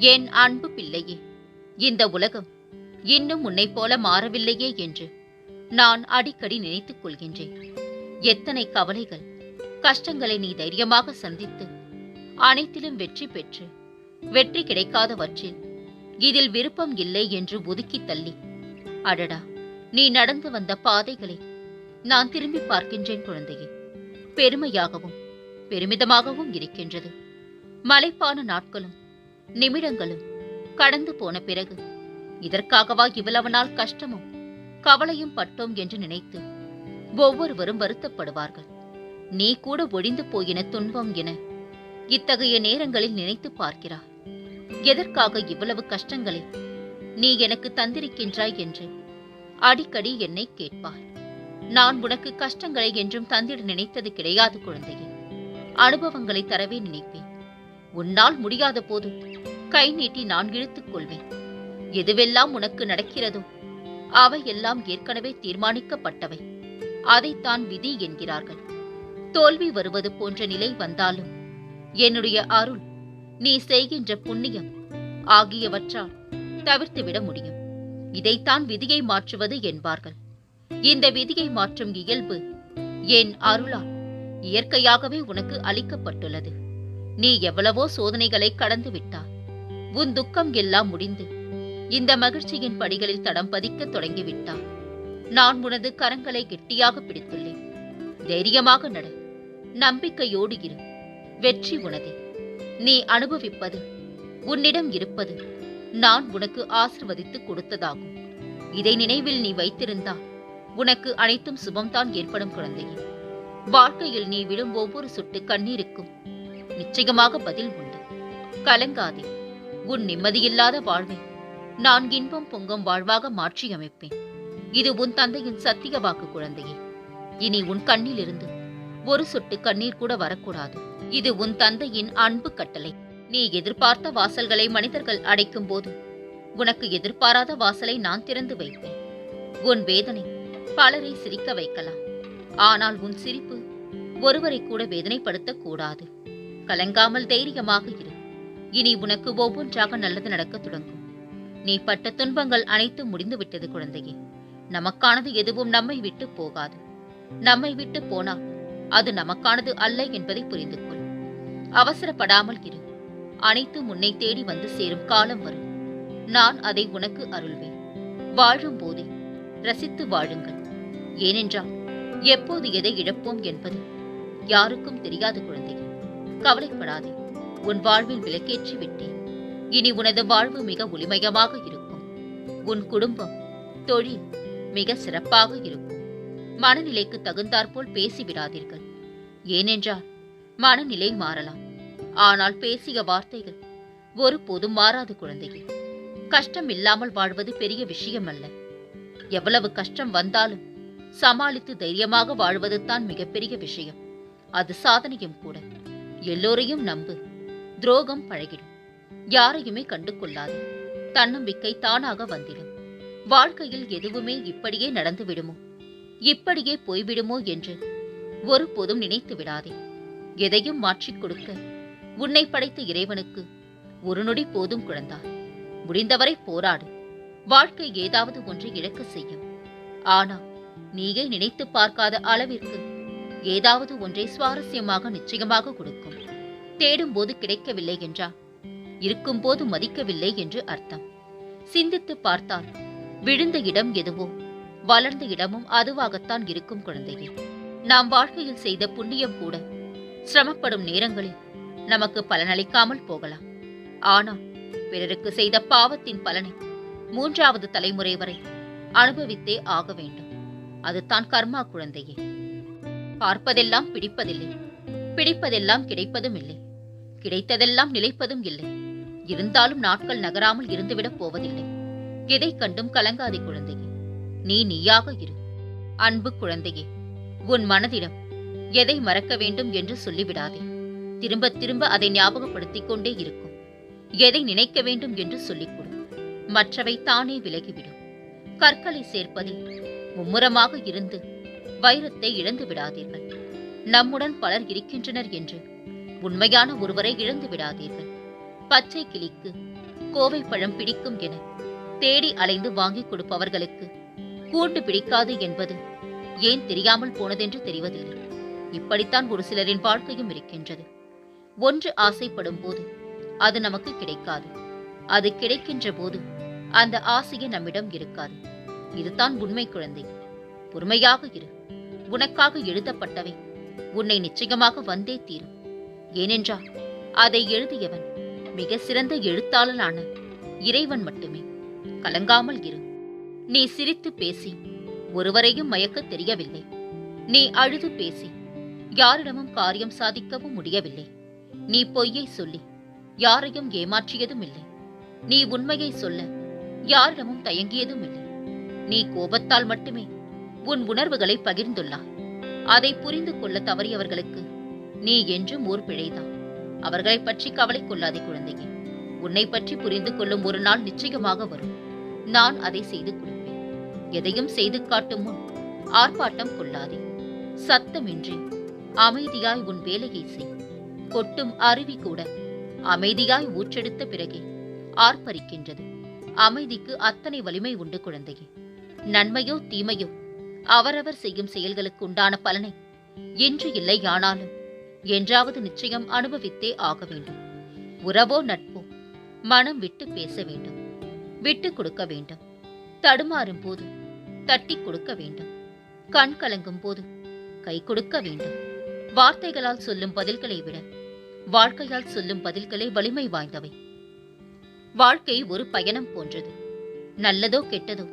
என் அன்பு பிள்ளையே இந்த உலகம் இன்னும் உன்னைப் போல மாறவில்லையே என்று நான் அடிக்கடி நினைத்துக் கொள்கின்றேன். எத்தனை கவலைகள் கஷ்டங்களை நீ தைரியமாக சந்தித்து அனைத்திலும் வெற்றி பெற்று வெற்றி கிடைக்காதவற்றில் இதில் விருப்பம் இல்லை என்று ஒதுக்கி தள்ளி. அடடா நீ நடந்து வந்த பாதைகளை நான் திரும்பி பார்க்கின்றேன் குழந்தையே. பெருமையாகவும் பெருமிதமாகவும் இருக்கின்றது. மலைப்பான நாட்களும் நிமிடங்களும் கடந்து போன பிறகு இதற்காகவா இவ்வளவு நாள் கஷ்டமும் கவலையும் பட்டோம்? என்று நினைத்து ஒவ்வொருவரும் வருத்தப்படுவார்கள். நீ கூட ஒழிந்து போயின துன்பம் என இத்தகைய நேரங்களில் நினைத்து பார்க்கிறார் எதற்காக இவ்வளவு கஷ்டங்களை நீ எனக்கு தந்திருக்கின்றாய்? என்று அடிக்கடி என்னை கேட்பார். நான் உனக்கு கஷ்டங்களை என்றும் தந்திட நினைத்தது கிடையாது குழந்தையே. அனுபவங்களை தரவே நினைப்பேன். உன்னால் முடியாத போது கை நீட்டி நான் இழுத்துக் கொள்வேன். எதுவெல்லாம் உனக்கு நடக்கிறதோ அவை எல்லாம் ஏற்கனவே தீர்மானிக்கப்பட்டவை. அதைத்தான் விதி என்கிறார்கள். தோல்வி வருவது போன்ற நிலை வந்தாலும் என்னுடைய அருள் நீ செய்கின்ற புண்ணியம் ஆகியவற்றால் தவிர்த்துவிட முடியும். இதைத்தான் விதியை மாற்றுவது என்பார்கள். இந்த விதியை மாற்றும் இயல்பு என் அருளால் இயற்கையாகவே உனக்கு அளிக்கப்பட்டுள்ளது. நீ எவ்வளவோ சோதனைகளை கடந்து விட்டாய். உன் துக்கம் எல்லாம் முடிந்து இந்த மகிழ்ச்சியின் படிகளில் தடம் பதிக்க தொடங்கிவிட்டாய். நான் உனது கரங்களை கெட்டியாக பிடித்துள்ளேன். தைரியமாக நட. நம்பிக்கையோடு இரு. வெற்றி உனதே. நீ அனுபவிப்பது உன்னிடம் இருப்பது நான் உனக்கு ஆசிர்வதித்து கொடுத்ததாகும். இதை நினைவில் நீ வைத்திருந்தால் உனக்கு அனைத்தும் சுபம்தான் ஏற்படும் குழந்தையே. வாழ்க்கையில் நீ விடும் ஒவ்வொரு சுட்டு கண்ணீருக்கும் நிச்சயமாக பதில் உண்டு. கலங்காதே உன் நிம்மதியில்லாத வாழ்வை நான் இன்பம் பொங்கும் வாழ்வாக மாற்றி அமைப்பேன் இது உன் தந்தையின் சத்திய வாக்கு குழந்தையே. இனி உன் கண்ணிலிருந்து ஒரு சொட்டு கண்ணீர் கூட வரக்கூடாது. இது உன் தந்தையின் அன்பு கட்டளை. நீ எதிர்பார்த்த வாசல்களை மனிதர்கள் அடைக்கும் போது உனக்கு எதிர்பாராத வாசலை நான் திறந்து வைப்பேன். உன் வேதனை பலரை சிரிக்க வைக்கலாம். ஆனால் உன் சிரிப்பு ஒருவரை கூட வேதனைப்படுத்தக்கூடாது. கூடாது கலங்காமல் தைரியமாக இரு. இனி உனக்கு ஒவ்வொன்றாக நல்லது நடக்கத் தொடங்கும். நீ பட்ட துன்பங்கள் அனைத்தும் முடிந்து விட்டது குழந்தையே. நமக்கானது எதுவும் நம்மை விட்டு போகாது. நம்மை விட்டு போனால் அது நமக்கானது அல்ல என்பதை புரிந்து கொள் அவசரப்படாமல் இரு. அனைத்தும் உன்னை தேடி வந்து சேரும் காலம் வரும். நான் அதை உனக்கு அருள்வேன். வாழும் போதே ரசித்து வாழுங்கள். ஏனென்றால் எப்போது எதை இழப்போம் என்பது யாருக்கும் தெரியாது குழந்தை கவலைப்படாதே. உன் வாழ்வில் விளக்கேற்றி விட்டேன் இனி உனது வாழ்வு மிக ஒளிமயமாக இருக்கும். உன் குடும்பம் தொழில் மிக சிறப்பாக இருக்கும். மனநிலைக்கு தகுந்தாற்போல் பேசிவிடாதீர்கள். ஏனென்றால் மனநிலை மாறலாம். ஆனால் பேசிய வார்த்தைகள் ஒருபோதும் மாறாது குழந்தையே. கஷ்டம் இல்லாமல் வாழ்வது பெரிய விஷயம் அல்ல எவ்வளவு கஷ்டம் வந்தாலும் சமாளித்து தைரியமாக வாழ்வதுதான் மிகப்பெரிய விஷயம். அது சாதனையும் கூட. எல்லோரையும் நம்பு. துரோகம் பழகிடும். யாரையுமே கண்டு கொள்ளாது தன்னம்பிக்கை தானாக வந்திடும். வாழ்க்கையில் எதுவுமே இப்படியே நடந்து விடுமோ? இப்படியே போய்விடுமோ என்று ஒருபோதும் நினைத்து விடாதே. எதையும் மாற்றிக் கொடுக்க உன்னை படைத்த இறைவனுக்கு ஒரு நொடி போதும் குழந்தாய் முடிந்தவரை போராடு. வாழ்க்கை ஏதாவது ஒன்றை இழக்க செய்யும். ஆனால் நீயே நினைத்து பார்க்காத அளவிற்கு ஏதாவது ஒன்றை சுவாரஸ்யமாக நிச்சயமாக கொடுக்கும். தேடும்போது கிடைக்கவில்லை என்றால் இருக்கும்போது மதிக்கவில்லை என்று அர்த்தம். சிந்தித்து பார்த்தால் விழுந்த இடம் எதுவோ வளர்ந்த இடமும் அதுவாகத்தான் இருக்கும் குழந்தையே. நாம் வாழ்க்கையில் செய்த புண்ணியம் கூட சிரமப்படும் நேரங்களில் நமக்கு பலனளிக்காமல் போகலாம். ஆனால் பிறருக்கு செய்த பாவத்தின் பலனை மூன்றாவது தலைமுறை வரை அனுபவித்தே ஆக வேண்டும். அதுதான் கர்மா குழந்தையே. பார்ப்பதெல்லாம் பிடிப்பதில்லை. பிடிப்பதெல்லாம் கிடைப்பதும் இல்லை கிடைத்ததெல்லாம் நிலைப்பதும் இல்லை இருந்தாலும் நாட்கள் நகராமல் இருந்துவிடப் போவதில்லை. எதை கண்டும் கலங்காதே குழந்தையே. நீ நீயாக இரு. அன்பு குழந்தையே உன் மனதிடம் எதை மறக்க வேண்டும் என்று சொல்லிவிடாதே. திரும்ப திரும்ப அதை ஞாபகப்படுத்திக் கொண்டே இருக்கும். எதை நினைக்க வேண்டும் என்று சொல்லிக் கொடு மற்றவை தானே விலகிவிடும். கற்களை சேர்ப்பதில் மும்முரமாக இருந்து வைரத்தை இழந்து விடாதீர்கள். நம்முடன் பலர் இருக்கின்றனர் என்று உண்மையான ஒருவரை இழந்து விடாதீர்கள். பச்சை கிளிக்கு கோவை பழம் பிடிக்கும் என தேடி அலைந்து வாங்கிக் கொடுப்பவர்களுக்கு கூண்டு பிடிக்காது என்பது ஏன் தெரியாமல் போனதென்று தெரிவதில்லை. இப்படித்தான் ஒரு சிலரின் வாழ்க்கையும் இருக்கின்றது. ஒன்று ஆசைப்படும் போது அது நமக்கு கிடைக்காது. அது கிடைக்கின்ற போது அந்த ஆசையே நம்மிடம் இருக்காது. இதுதான் உண்மை குழந்தை. பொறுமையாக இரு. உனக்காக எழுதப்பட்டவை. உன்னை நிச்சயமாக வந்தே தீரும். ஏனென்றால் அதை எழுதியவன் மிக சிறந்த எழுத்தாளனான இறைவன் மட்டுமே. கலங்காமல் இரு. நீ சிரித்து பேசி ஒருவரையும் மயக்க தெரியவில்லை. நீ அழுது பேசி யாரிடமும் காரியம் சாதிக்கவும் முடியவில்லை. நீ பொய்யை சொல்லி யாரையும் ஏமாற்றியதும் இல்லை. நீ உண்மையை சொல்ல யாரிடமும் தயங்கியதும் இல்லை. நீ கோபத்தால் மட்டுமே உன் உணர்வுகளை பகிர்ந்துள்ளாய் அதை புரிந்து கொள்ள தவறியவர்களுக்கு நீ என்றும் ஓர் பிழைதான். அவர்களைப் பற்றி கவலை கொள்ளாதே குழந்தையே. உன்னை பற்றி புரிந்து கொள்ளும் ஒரு நாள் நிச்சயமாக வரும். நான் அதை செய்து கொடுப்பேன். எதையும் செய்து காட்டும் முன் ஆர்ப்பாட்டம் கொள்ளாதே. சத்தமின்றி அமைதியாய் உன் வேலையை செய். கொட்டும் அருவி கூட அமைதியாய் ஊற்றெடுத்த பிறகே ஆர்ப்பரிக்கின்றது. அமைதிக்கு அத்தனை வலிமை உண்டு குழந்தையே. நன்மையோ தீமையோ அவரவர் செய்யும் செயல்களுக்கு உண்டான பலனை இன்று இல்லை ஆனாலும் என்றாவது நிச்சயம் அனுபவித்தே ஆக வேண்டும். உறவோ நட்போ மனம் விட்டு பேச வேண்டும். விட்டு கொடுக்க வேண்டும். தடுமாறும் போது தட்டி கொடுக்க வேண்டும். கண் கலங்கும் போது கை கொடுக்க வேண்டும். வார்த்தைகளால் சொல்லும் பதில்களை விட வாழ்க்கையால் சொல்லும் பதில்களே வலிமை வாய்ந்தவை. வாழ்க்கை ஒரு பயணம் போன்றது. நல்லதோ கெட்டதோ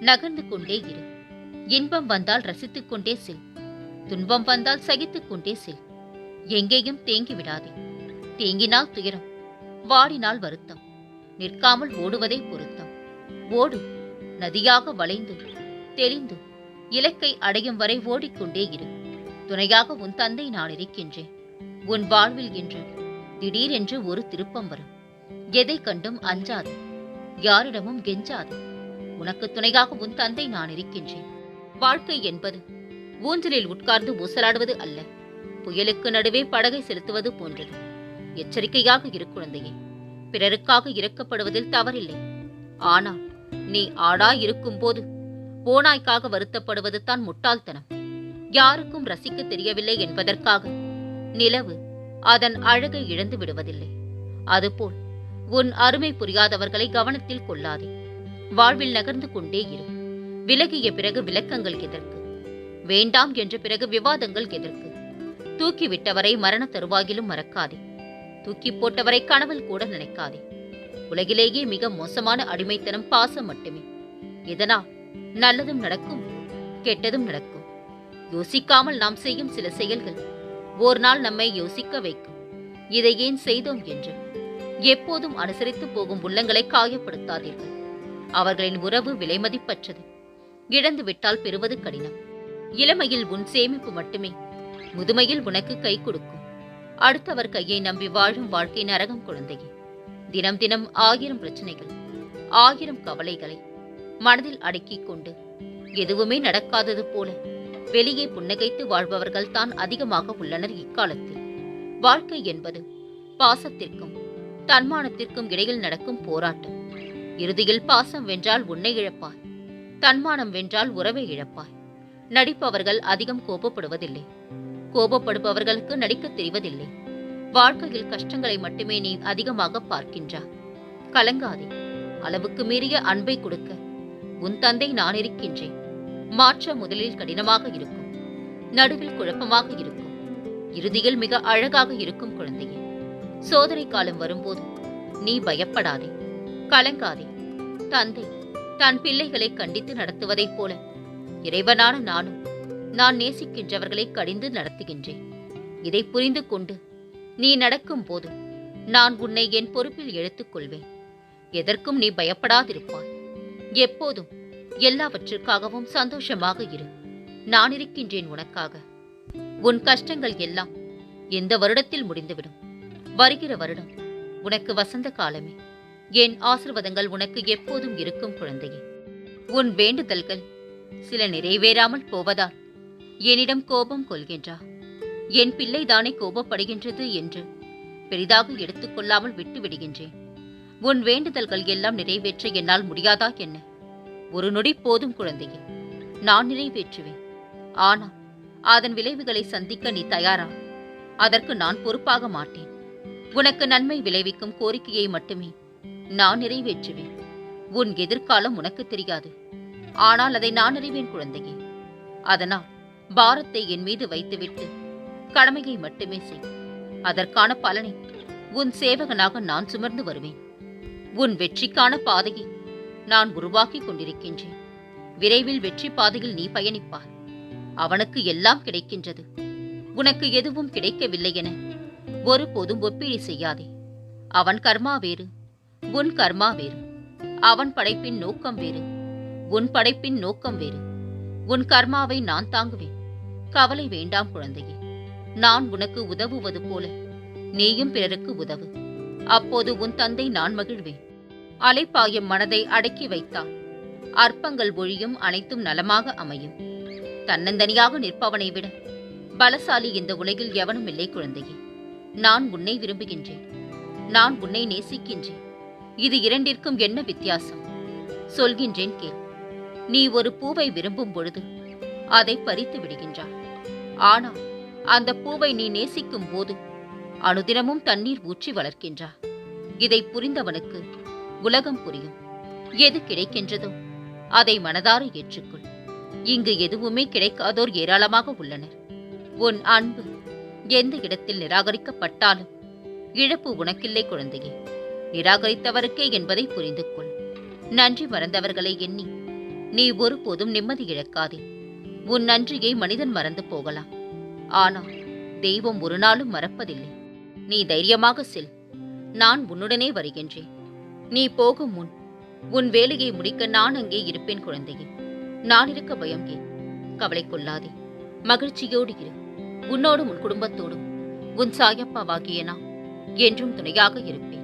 நகர்ந்து கொண்டே இரு. இன்பம் வந்தால் ரசித்துக் கொண்டே செல். துன்பம் வந்தால் சகித்துக் கொண்டே செல். எங்கேயும் தேங்கி விடாதே. தேங்கினால் துயரம் வாடினால் வருத்தம். நிற்காமல் ஓடுவதே பொருத்தம். ஓடு நதியாக வளைந்து தெளிந்து இலக்கை அடையும் வரை ஓடிக்கொண்டே இரு. துணையாக உன் தந்தை நான் இருக்கின்றேன். உன் வாழ்வில் என்று திடீரென்று ஒரு திருப்பம் வரும். எதை கண்டும் அஞ்சாது யாரிடமும் கெஞ்சாது. உனக்கு துணையாக உன் தந்தை நான் இருக்கின்றேன். வாழ்க்கை என்பது ஊஞ்சலில் உட்கார்ந்து ஊசலாடுவது அல்ல. புயலுக்கு நடுவே படகை செலுத்துவது போன்றது. எச்சரிக்கையாக இரு குழந்தையே. பிறருக்காக இறக்கப்படுவதில் தவறில்லை. ஆனால் நீ ஆடாய் இருக்கும்போது ஓனாய்க்காக வருத்தப்படுவது தான் முட்டாள்தனம். யாருக்கும் ரசிக்க தெரியவில்லை என்பதற்காக நிலவு அதன் அழகை இழந்து விடுவதில்லை. அதுபோல் உன் அருமை புரியாதவர்களை கவனத்தில் கொள்ளாதே. வாழ்வில் நகர்ந்து கொண்டே இரு. விலகிய பிறகு விளக்கங்கள் எதற்கு? வேண்டாம் என்ற பிறகு விவாதங்கள் எதற்கு? தூக்கிவிட்டவரை மரண தருவாயிலும் மறக்காதே. தூக்கி போட்டவரை கனவில் கூட நினைக்காதே. உலகிலேயே மிக மோசமான அடிமைத்தனம் பாசம் மட்டுமே. இதனால் நல்லதும் நடக்கும் கெட்டதும் நடக்கும். யோசிக்காமல் நாம் செய்யும் சில செயல்கள் ஓர் நாள் நம்மை யோசிக்க வைக்கும். இதை ஏன் செய்தோம் என்று? எப்போதும் அனுசரித்து போகும் உள்ளங்களை காயப்படுத்தாதீர்கள். அவர்களின் உறவு விலைமதிப்பற்றது. இழந்து விட்டால் பெறுவது கடினம். இளமையில் உன் சேமிப்பு மட்டுமே. முதுமையில் உனக்கு கை கொடுக்கும். அடுத்தவர் கையை நம்பி வாழும் வாழ்க்கை நரகம் குழந்தையே. தினம் தினம் ஆயிரம் பிரச்சனைகள் ஆயிரம் கவலைகளை மனதில் அடக்கிக் கொண்டு எதுவுமே நடக்காதது போல வெளியே புன்னகைத்து வாழ்பவர்கள் தான் அதிகமாக உள்ளனர் இக்காலத்தில். வாழ்க்கை என்பது பாசத்திற்கும் தன்மானத்திற்கும் இடையில் நடக்கும் போராட்டம். இறுதியில் பாசம் வென்றால் உன்னை இழப்பார் தன்மானம் வென்றால் உறவை இழப்பாய். நடிப்பவர்கள் அதிகம் கோபப்படுவதில்லை. கோபப்படுபவர்களுக்கு நடிக்கத் தெரிவதில்லை. வாழ்க்கையில் கஷ்டங்களை மட்டுமே நீ அதிகமாக பார்க்கின்றாய். கலங்காதே. அளவுக்கு மீறிய அன்பை கொடுக்க. உன் தந்தை நான் இருக்கின்றேன். மாற்ற முதலில் கடினமாக இருக்கும். நடுவில் குழப்பமாக இருக்கும். இறுதியில் மிக அழகாக இருக்கும் குழந்தையே. சோதனை காலம் வரும்போது நீ பயப்படாதே. கலங்காதே. தந்தை தன் பிள்ளைகளை கண்டித்து நடத்துவதைப் போல. இறைவனான நானும் நான் நேசிக்கின்றவர்களை கடிந்து நடத்துகின்றேன். இதை புரிந்து கொண்டு நீ நடக்கும் போது நான் உன்னை என் பொறுப்பில் எடுத்துக் கொள்வேன் எதற்கும் நீ பயப்படாதிருப்பாய். எப்போதும் எல்லாவற்றிற்காகவும் சந்தோஷமாக இரு. நான் இருக்கின்றேன் உனக்காக. உன் கஷ்டங்கள் எல்லாம் இந்த வருடத்தில் முடிந்துவிடும். வருகிற வருடம் உனக்கு வசந்த காலமே. என் ஆசிர்வாதங்கள் உனக்கு எப்போதும் இருக்கும் குழந்தையே. உன் வேண்டுதல்கள் சில நிறைவேறாமல் போவதால் என்னிடம் கோபம் கொள்கின்றா? என் பிள்ளைதானே கோபப்படுகின்றது என்று பெரிதாக எடுத்துக்கொள்ளாமல் விட்டுவிடுகின்றேன் உன் வேண்டுதல்கள் எல்லாம் நிறைவேற்ற என்னால் முடியாதா என்ன? ஒரு நொடி போதும் குழந்தையே. நான் நிறைவேற்றுவேன். ஆனால் அதன் விளைவுகளை சந்திக்க நீ தயாரா? அதற்கு நான் பொறுப்பாக மாட்டேன். உனக்கு நன்மை விளைவிக்கும் கோரிக்கையை மட்டுமே நான் நிறைவேற்றுவேன். உன் எதிர்காலம் உனக்கு தெரியாது. ஆனால் அதை நான் அறிவேன் குழந்தையே. அதனால் பாரத்தை என் மீது வைத்துவிட்டு கடமையை மட்டுமே செய். அதற்கான பலனை உன் சேவகனாக நான் சுமர்ந்து வருவேன். உன் வெற்றிக்கான பாதையை நான் உருவாக்கிக் கொண்டிருக்கின்றேன். விரைவில் வெற்றி பாதையில் நீ பயணிப்பார் அவனுக்கு எல்லாம் கிடைக்கின்றது. உனக்கு எதுவும் கிடைக்கவில்லை என ஒருபோதும் ஒப்பீடு செய்யாதே. அவன் கர்மா வேறு. உன் கர்மா வேறு. அவன் படைப்பின் நோக்கம் வேறு. உன் படைப்பின் நோக்கம் வேறு. உன் கர்மாவை நான் தாங்குவேன். கவலை வேண்டாம் குழந்தையே. நான் உனக்கு உதவுவது போல. நீயும் பிறருக்கு உதவு. அப்போது உன் தந்தை நான் மகிழ்வேன். அலைப்பாயும் மனதை அடக்கி வைத்தால் அற்பங்கள் ஒழியும் அனைத்தும் நலமாக அமையும். தன்னந்தனியாக நிற்பவனை விட பலசாலி இந்த உலகில் எவனும் இல்லை குழந்தையே. நான் உன்னை விரும்புகின்றேன். நான் உன்னை நேசிக்கின்றேன். இது இரண்டிற்கும் என்ன வித்தியாசம்? சொல்கின்றேன் கேள். நீ ஒரு பூவை விரும்பும் பொழுது அதை பறித்து விடுகின்றாய். ஆனால் அந்த பூவை நீ நேசிக்கும் போது அனுதினமும் தண்ணீர் ஊற்றி வளர்க்கின்றாய். இதை புரிந்தவனுக்கு உலகம் புரியும். எது கிடைக்கின்றதோ அதை மனதார ஏற்றுக்கொள். இங்கு எதுவுமே கிடைக்காதோர் ஏராளமாக உள்ளனர். உன் அன்பு எந்த இடத்தில் நிராகரிக்கப்பட்டாலும் இழப்பு உனக்கில்லை குழந்தையே. நிராகரித்தவருக்கே என்பதை புரிந்து கொள் நன்றி மறந்தவர்களை எண்ணி நீ ஒருபோதும் நிம்மதி இழக்காதே. உன் நன்றியை மனிதன் மறந்து போகலாம். ஆனால் தெய்வம் ஒரு நாளும் மறப்பதில்லை. நீ தைரியமாக செல். நான் உன்னுடனே வருகின்றேன். நீ போகும் முன் உன் வேலையை முடிக்க நான் அங்கே இருப்பேன் குழந்தையே. நான் இருக்க பயம் ஏன்? கவலை கொள்ளாதே. மகிழ்ச்சியோடு இரு. உன்னோடும் உன் குடும்பத்தோடும். உன் சாயப்பாவாகிய நான் என்றும் துணையாக இருப்பேன்.